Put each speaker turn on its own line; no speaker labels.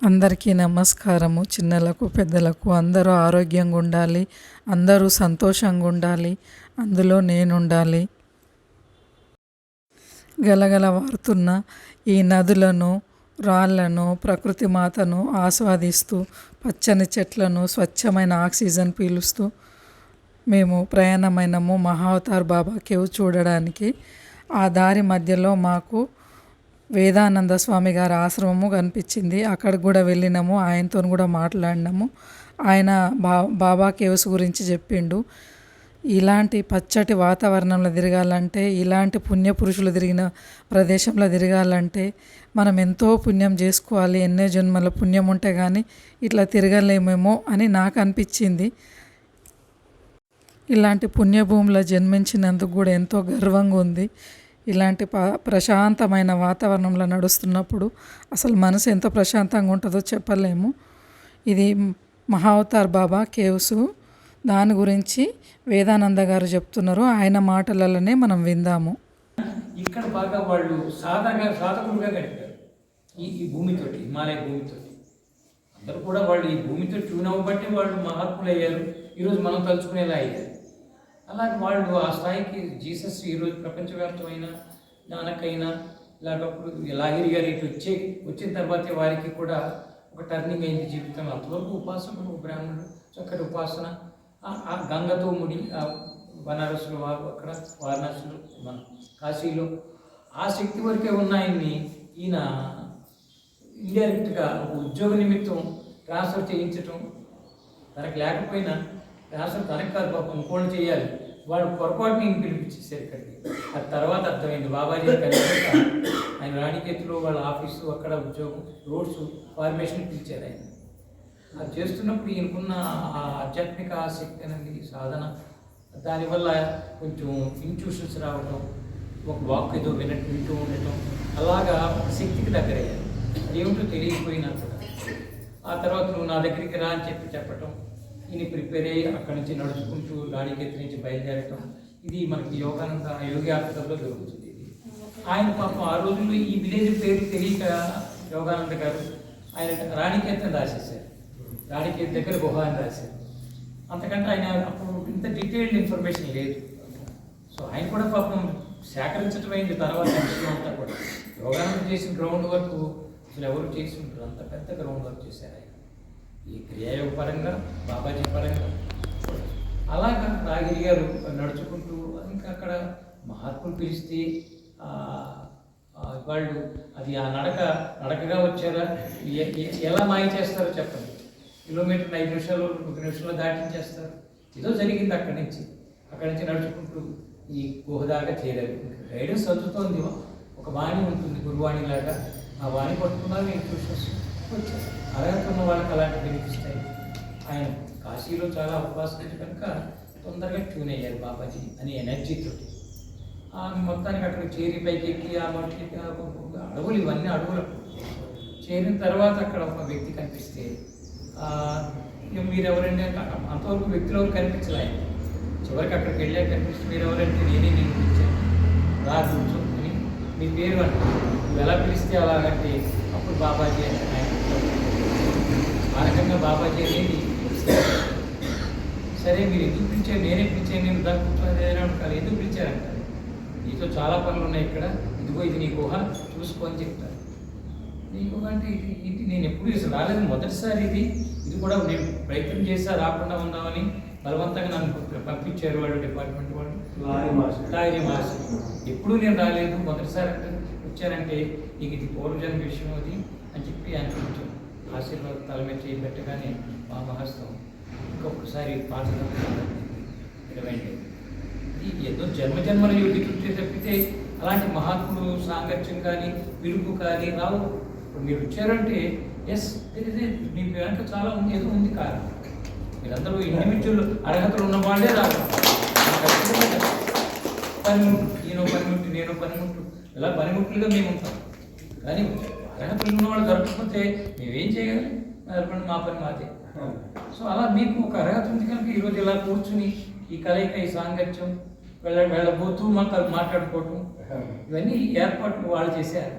అందరికీ నమస్కారము. చిన్నలకు పెద్దలకు అందరూ ఆరోగ్యంగా ఉండాలి అందరూ సంతోషంగా ఉండాలి అందులో నేను ఉండాలి గలగల వారుతున్న ఈ నదులను రాళ్ళను ప్రకృతి మాతను ఆస్వాదిస్తూ పచ్చని చెట్లను స్వచ్ఛమైన ఆక్సిజన్ పీలుస్తూ మేము ప్రయాణమైనము మహావతార్ బాబా కేవ్ చూడడానికి. ఆ దారి మధ్యలో మాకు వేదానంద స్వామి గారి ఆశ్రమము కనిపించింది. అక్కడికి కూడా వెళ్ళినాము. ఆయనతో కూడా మాట్లాడినాము. ఆయన బా బాబా కేవ్స్ గురించి చెప్పిండు. ఇలాంటి పచ్చటి వాతావరణంలో తిరగాలంటే ఇలాంటి పుణ్యపురుషులు తిరిగిన ప్రదేశంలో తిరగాలంటే మనం ఎంతో పుణ్యం చేసుకోవాలి. ఎన్నో జన్మల పుణ్యం ఉంటే కానీ ఇట్లా తిరగలేమేమో అని నాకు అనిపించింది. ఇలాంటి పుణ్యభూమిలో జన్మించినందుకు కూడా ఎంతో గర్వంగా ఉంది. ఇలాంటి ప ప్రశాంతమైన వాతావరణంలో నడుస్తున్నప్పుడు అసలు మనసు ఎంత ప్రశాంతంగా ఉంటుందో చెప్పలేము. ఇది మహావతార్ బాబా కేవ్స్. దాని గురించి వేదానంద గారు చెప్తున్నారు. ఆయన మాటలలోనే మనం విందాము.
ఇక్కడ బాగా వాళ్ళు సాధనగా సాధకులుగా గడిపారు ఈ ఈ భూమితోటి హిమాలయ భూమితోటి. అందరూ కూడా వాళ్ళు ఈ భూమితో ట్యూన్ అవ్వబట్టి వాళ్ళు మహాత్ములు అయ్యారు ఈరోజు మనం తలుచుకునేలా అయ్యారు. అలాగే వాళ్ళు ఆ స్థాయికి జీసస్ ఈరోజు ప్రపంచవ్యాప్తమైన నానకైనా ఇలాగప్పుడు లాహిరి గారు ఇటు వచ్చే వచ్చిన తర్వాతే వారికి కూడా ఒక టర్నింగ్ అయింది జీవితం అంతవరకు ఉపాసకుడు బ్రాహ్మణుడు చక్కటి ఉపాసన. ఆ- గంగతో ముడి ఆ అక్కడ వారణాసులు మన కాశీలో ఆ శక్తి వరకే ఉన్నాయని ఈయన ఇండైరెక్ట్గా ఒక ఉద్యోగ నిమిత్తం ట్రాన్స్ఫర్ చేయించటం తనకు లేకపోయినా రాష్ట్రం తనకు కాదు పాపం ఇంకోళ్ళు చేయాలి. వాడు పొరపాటు నేను పిలిపించేసారు ఇక్కడికి. ఆ తర్వాత అర్థమైంది. బాబాజీ కలిసి ఆయన రాణికేతులో వాళ్ళ ఆఫీసు అక్కడ ఉద్యోగం రోడ్స్ ఫార్మేషన్ పిలిచారు ఆయన. అది చేస్తున్నప్పుడు ఈయనకున్న ఆ ఆధ్యాత్మిక ఆసక్తి అనేది సాధన దానివల్ల కొంచెం ఇన్ట్యూషన్స్ రావడం ఒక వాక్ ఏదో వినట్టు వింటూ ఉండటం అలాగా ఒక శక్తికి దగ్గరయ్యారు. అదేమిటో తెలియకపోయినా కూడా. ఆ తర్వాత నువ్వు నా దగ్గరికి రా అని చెప్పి చెప్పటం ఈయన ప్రిపేర్ అయ్యి అక్కడి నుంచి నడుచుకుంటూ గాడికెత్తి నుంచి బయలుదేరటం. ఇది మనకి యోగానంద యోగి ఆఫీసర్లో దొరుకుతుంది ఇది. ఆయన పాపం ఆ రోజుల్లో ఈ విలేజ్ పేరు తెలియక యోగానంద గారు ఆయన రాణికేతన్ రాసేసారు రాణికేత్ దగ్గర గుహ అని రాశారు. అంతకంటే ఆయన అప్పుడు ఇంత డీటెయిల్డ్ ఇన్ఫర్మేషన్ లేదు. సో ఆయన కూడా పాపం సేకరించడం అయింది తర్వాత అంతా కూడా. యోగానంద చేసిన గ్రౌండ్ వర్క్ అసలు ఎవరు చేసి ఉంటారు? అంత పెద్ద గ్రౌండ్ వర్క్ చేశారు ఆయన. ఈ క్రియాయోగ పరంగా బాబాజీ పరంగా. అలాగా రాగిరి గారు నడుచుకుంటూ ఇంకా అక్కడ మహాత్ములు పిలిస్తే వాళ్ళు అది ఆ నడక నడకగా వచ్చారా? ఎలా మాయ చేస్తారో చెప్పండి. కిలోమీటర్ ఐదు నిమిషాలు ఒక నిమిషంలో దాటించేస్తారు. ఏదో జరిగింది అక్కడి నుంచి. అక్కడి నుంచి నడుచుకుంటూ ఈ గుహ దాకా చేరారు. గైడెన్స్ చదువుతోంది ఒక వాణి ఉంటుంది గురువాణి లాగా. ఆ వాణి పట్టుకున్నారు నేను చూసి వస్తుంది అర్హత ఉన్న వాళ్ళకి అలాంటివి వినిపిస్తాయి ఆయన కాశీలో చాలా ఉపాసకులు కనుక తొందరగా ట్యూన్ అయ్యారు బాబాజీ అని ఎనర్జీతో ఆ మొత్తానికి అక్కడ చేరి పైకి ఎక్కి ఆ మట్టికి అడవులు ఇవన్నీ అడవులు చేరిన తర్వాత అక్కడ ఒక వ్యక్తి కనిపిస్తే మీరెవరండి? అంతవరకు వ్యక్తులు ఎవరు కనిపించలే చివరికి అక్కడికి వెళ్ళాక కనిపిస్తే మీరెవరంటే నేనే నేను పిలిచాను. రా కూర్చో అని మీ పేరు అంటే నువ్వు ఎలా పిలిస్తే అలాగంటే అప్పుడు బాబాజీ అని ఆయన ఆ రకంగా బాబాజీ అనేది. సరే మీరు ఎందుకు పిలిచారు? నేనే పిలిచాను నేను దా కూర్చొని అంటారు ఎందుకు పిలిచారంటారు నీతో చాలా పనులు ఉన్నాయి ఇక్కడ. ఇదిగో ఇది నీ గుహ. చూసుకో అని చెప్తారు. నీ గుహ అంటే ఇది ఇది నేను ఎప్పుడు అసలు రాలేదు. మొదటిసారి ఇది. ఇది కూడా నేను ప్రయత్నం చేసా రాకుండా ఉందామని బలవంతంగా నన్ను పంపించారు వాళ్ళు డిపార్ట్మెంట్ వాళ్ళు.
లారీ మాస్టర్
ఎప్పుడు నేను రాలేదు. మొదటిసారి అంటే వచ్చారంటే నీకు ఇది పూర్వజన్మ విషయం అది అని చెప్పి ఆయన కొంచెం ఆశీర్వాద తల మీద చేయి పెట్టగానే మా మహస్తం ఇంకొకసారి పాఠం ఇరవైంది ఇది ఏదో జన్మ జన్మల యోగి తృప్తి తప్పితే అలాంటి మహాత్ముడు సాంగత్యం కానీ పిలుపు కానీ రావు. ఇప్పుడు మీరు వచ్చారంటే ఎస్ మీ వెనక చాలా ఉంది ఏదో ఉంది కారణం. మీరందరూ ఇండివిజువల్ అర్హతలు ఉన్న వాళ్ళే పని పనిముట్టు ఈయన పనిముట్టు నేను పనిముట్టు ఇలా పనిముట్లుగా మేము ఉంటాం. కానీ అర్హతలు ఉన్న వాళ్ళు దొరకకపోతే మేమేం చేయగలం? మా మా పని మాదే. సో అలా మీకు ఒక అర్హత ఉంది కనుక ఈరోజు ఇలా కూర్చుని ఈ కలయిక ఈ సాంగత్యం వెళ్ళ వెళ్ళబోతూ మాట్లాడుకోవటం ఇవన్నీ ఏర్పాట్లు వాళ్ళు చేశారు.